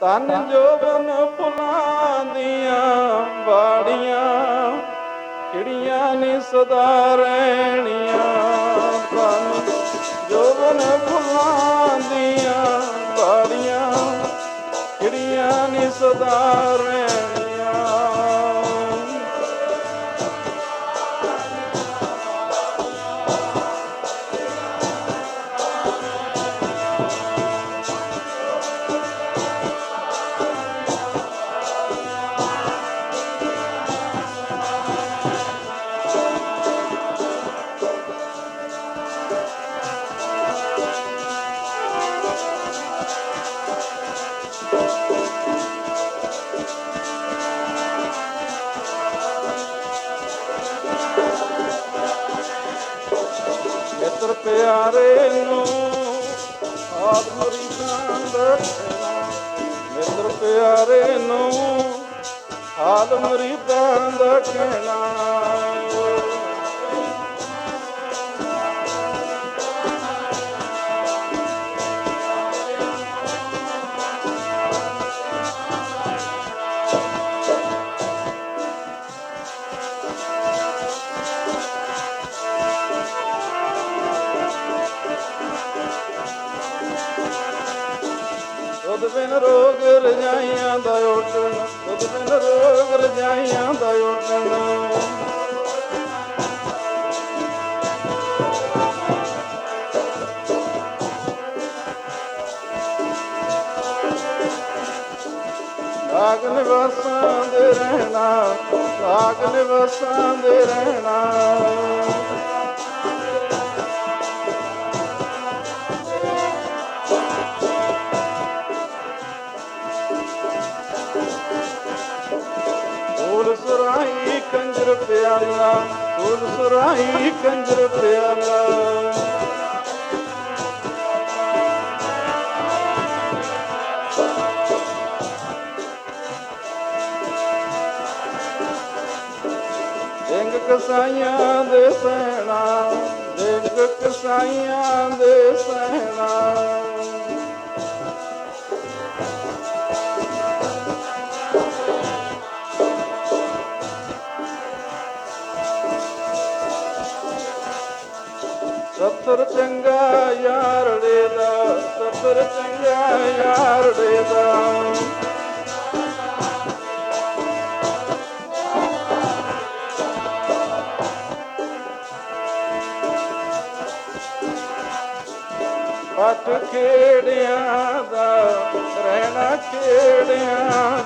ਤਨ ਜੋਬਨ ਫੁੱਲਾਂ ਦੀਆਂ ਬਾੜੀਆਂ ਕਿੜੀਆਂ ਨੀ ਸਦਾ ਰਹਿਣੀਆਂ। ਤਨ ਜੋਬਨ ਫੁੱਲਾਂ ਦੀਆਂ ਬਾੜੀਆਂ ਕਿੜੀਆਂ ਨੀ ਸਦਾ ਰਹਿਣੀਆਂ। ਮਿੱਤਰ ਪਿਆਰੇ ਨੂੰ ਆਤਮਰੀ ਜਾਨ ਰੱਖਣਾ। ਮਿੱਤਰ ਪਿਆਰੇ ਨੂੰ ਹਾਲ ਮਰੀਦਾਂ ਦਾ ਬਿਨ ਰੋਗ ਰਜਾਈਆਂ ਦਾ ਉੱਠਣ ਦੁੱਧ ਬਿਨ ਰੋਗ ਰਜਾਈਆਂ ਦਾ ਉੱਠਣ। ਰਾਗ ਨਿਵਾਸਾਂ ਦੇ ਰਹਿਣਾ, ਰਾਗ ਨਿਵਾਸਾਂ ਦੇ ਰਹਿਣਾ। ਫੂਲ ਸੁਰਾਈ ਕੰਜਰ ਪਿਆਲਾ ਫੂਲ ਸੁਰਾਈ ਕੰਜਰ ਪਿਆਲਾ ਸਿੰਘ ਕਸਾਈਆਂ ਦੇ ਸਹਿਣਾ ਸਿੰਘ ਕਸਾਈਆਂ ਦੇ ਸਹਿਣਾ ਸਤਰ ਚੰਗਾ ਯਾਰੜੇ ਦਾ ਸਤਰ ਚੰਗਾ ਯਾਰ ਯਾਰੜੇ ਦਾ। ਪਟ ਖੇੜਿਆਂ ਦਾ ਰਹਿਣਾ ਖੇੜਿਆਂ